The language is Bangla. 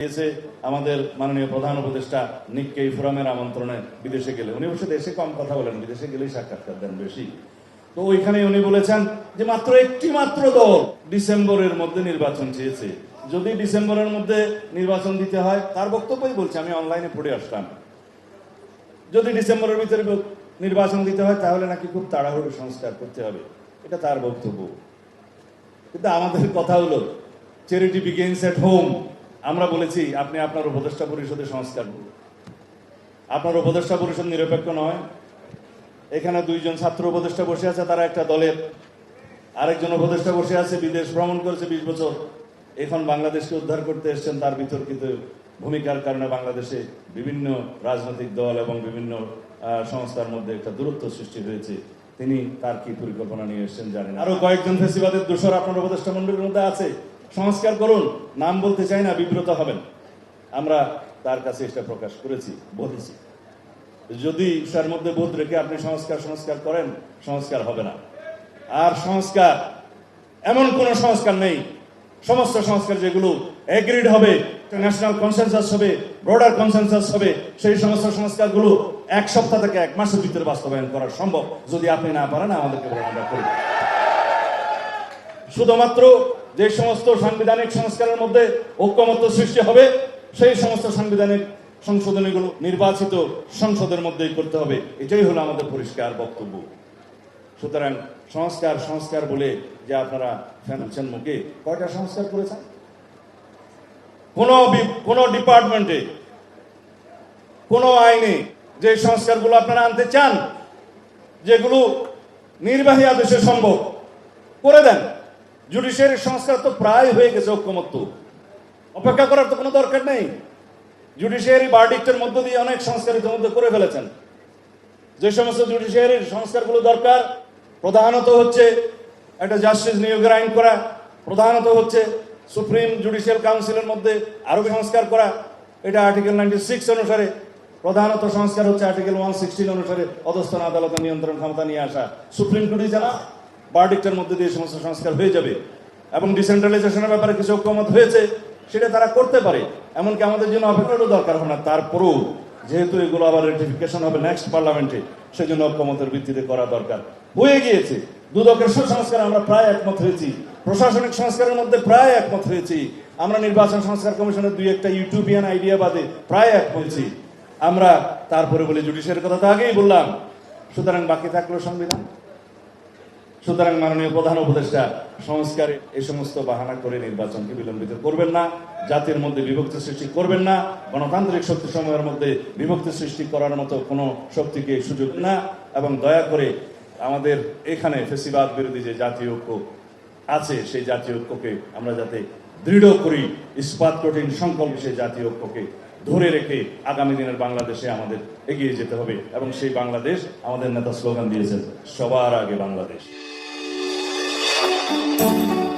দিয়েছে আমাদের মাননীয় প্রধান উপদেষ্টা নিক্কেই ফোরামের আমন্ত্রণে বিদেশে গেলে। উনি অবশ্য দেশে কম কথা বলেন, বিদেশে গেলেই সাক্ষাৎকার দেন বেশি। তো ওইখানে উনি বলেছেন যে মাত্র একটি মাত্র দল ডিসেম্বরের মধ্যে নির্বাচন চেয়েছে। যদি ডিসেম্বরের মধ্যে নির্বাচন দিতে হয়, তার বক্তব্যই বলছে, আমি অনলাইনে পড়ে আসলাম। যদি ডিসেম্বরের ভিতরে নির্বাচন দিতে হয়, তাহলে নাকি খুব তাড়াহুড়ো সংস্কার করতে হবে। এটা তার বক্তব্য। কিন্তু আমাদের কথা হলো চ্যারিটি বিগেন্স এট হোম আমরা বলেছি, আপনি আপনার উপদেষ্টা পরিষদে সংস্কার করুন। আপনার উপদেষ্টা পরিষদ নিরপেক্ষ নয়। এখানে দুইজন ছাত্র উপদেষ্টা বসে আছে, তারা একটা দলের। আরেকজন উপদেষ্টা বসে আছে, বিদেশ ভ্রমণ করেছে বিশ বছর। এখন বাংলাদেশকে উদ্ধার করতে এসেছেন, তার বিতর্কিত ভূমিকার কারণে বাংলাদেশে বিভিন্ন রাজনৈতিক দল এবং বিভিন্ন সংস্থার মধ্যে একটা দূরত্ব সৃষ্টি হয়েছে। তিনি তার কি পরিকল্পনা নিয়ে এসেছেন জানেন আরও কয়েকজন ফেসিবাদের দোষর আপনার উপদেষ্টা মন্ডলীর মধ্যে আছে। সংস্কার করুন, নাম বলতে চাই না, বিব্রত হবেন। আমরা তার কাছে এটা প্রকাশ করেছি, বলেছি। যদি তার মধ্যে বোধ রেখে আপনি সংস্কার সংস্কার করেন, সংস্কার হবে না। আর সংস্কার, এমন কোন সংস্কার নেই। সমস্ত সংস্কার যেগুলো এগ্রিড হবে ন্যাশনাল কনসেনসাস হবে ব্রডার কনসেনসাস হবে, সেই সমস্ত সংস্কারগুলো এক সপ্তাহ থেকে এক মাসের ভিতরে বাস্তবায়ন করা সম্ভব। যদি আপনি না পারেন, আমাদেরকে আমরা করি। শুধুমাত্র যে সমস্ত সাংবিধানিক সংস্কারের মধ্যে ঐক্যমত্য সৃষ্টি হবে, সেই সমস্ত সাংবিধানিক সংশোধনীগুলো নির্বাচিত সংসদের মধ্যেই করতে হবে। এটাই হলো আমাদের পরিষ্কার বক্তব্য। সুতরাং সংস্কার সংস্কার বলে যে আপনারা ফেলছেন মুখে, কয়টা সংস্কার করেছেন? কোন কোন ডিপার্টমেন্টে, কোন আইনে যে সংস্কারগুলো আপনারা আনতে চান, যেগুলো নির্বাহী আদেশে সম্ভব, করে দেন। জুডিশিয়ারি সংস্কার তো প্রায় হয়ে গেছে ঐক্যমত্য। অপেক্ষা করার তো কোনো দরকার নেই। জুডিশিয়ারি বার্ডিক্টের মধ্য দিয়ে অনেক সংস্কার ইতিমধ্যে করে ফেলেছেন। যে সমস্ত জুডিশিয়ারির সংস্কারগুলো দরকার, প্রধানত হচ্ছে একটা জাস্টিস নিয়োগের আইন করা, প্রধানত হচ্ছে সুপ্রিম জুডিশিয়াল কাউন্সিলের মধ্যে আরও সংস্কার করা, এটা আর্টিকেল নাইনটি সিক্স অনুসারে, প্রধানত সংস্কার হচ্ছে আর্টিকেল ওয়ান সিক্সটিন অনুসারে অধস্থান আদালতের নিয়ন্ত্রণ ক্ষমতা নিয়ে আসা। সুপ্রিম কোর্টই জানা বার্ডিক্টের মধ্যে দিয়ে সমস্ত সংস্কার হয়ে যাবে এবং ডিসেন্ট্রালাইজেশনের ব্যাপারে কিছু ঐক্যমত হয়েছে, সেটা তারা করতে পারে। এমনকি আমাদের জন্য অপেক্ষারও দরকার হবে না, তারপরেও যেহেতু এগুলো আবার রেটিফিকেশন হবে নেক্সট পার্লামেন্টে সেজন্য ঐক্যমতের ভিত্তিতে করা দরকার। হয়ে গিয়েছে, দুদকের সংস্কার আমরা প্রায় একমত হয়েছি, প্রশাসনিক সংস্কারের মধ্যে প্রায় একমত হয়েছি, আমরা নির্বাচন সংস্কার কমিশনের দুই একটা ইউটিউবিয়ান আইডিয়া বাদে প্রায় এক হয়েছি। আমরা তারপরে বলি জুডিশিয়ারের কথা তো আগেই বললাম, সুতরাং বাকি থাকল সংবিধান। সুতরাং মাননীয় প্রধান উপদেষ্টা, সংস্কারে এই সমস্ত বাহানা করে নির্বাচনকে বিলম্বিত করবেন না, জাতির মধ্যে বিভক্তি সৃষ্টি করবেন না, গণতান্ত্রিক শক্তি সমূহের মধ্যে বিভক্তি সৃষ্টি করার মতো কোনো শক্তিকে সুযোগ না, এবং দয়া করে আমাদের এখানে ফেসিবাদ বিরোধী যে জাতীয় ঐক্য আছে, সেই জাতীয় ঐক্যকে আমরা যাতে দৃঢ় করি, ইস্পাত কঠিন সংকল্প সেই জাতীয় ঐক্যকে ধরে রেখে আগামী দিনের বাংলাদেশে আমাদের এগিয়ে যেতে হবে, এবং সেই বাংলাদেশ আমাদের নেতা স্লোগান দিয়েছেন, সবার আগে বাংলাদেশ। thank you.